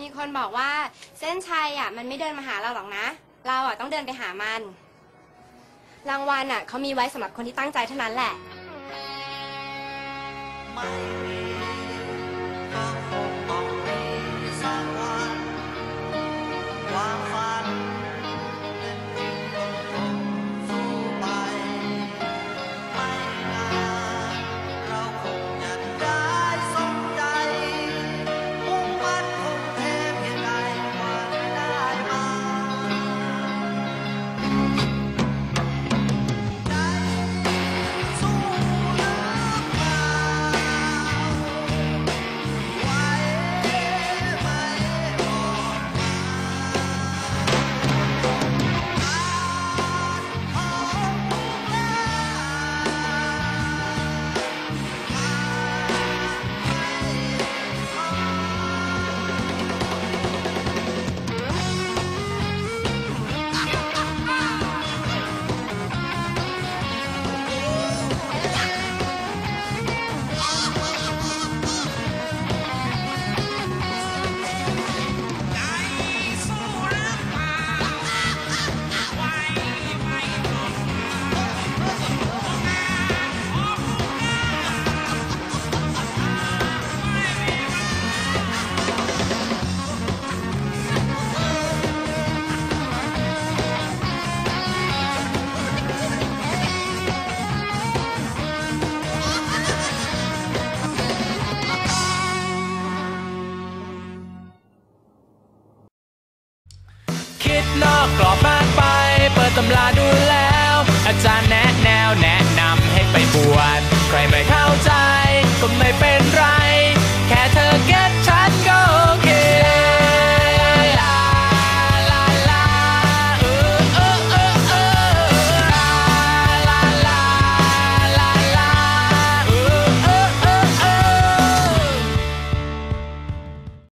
มีคนบอกว่าเส้นชัยอะ มันไม่เดินมาหาเราหรอกนะ เราอะต้องเดินไปหามัน รางวัลอะเขามีไว้สำหรับคนที่ตั้งใจเท่านั้นแหละ ไม่ นอกกรอบมากไป เปิดตำราดูแล้ว อาจารย์แนะ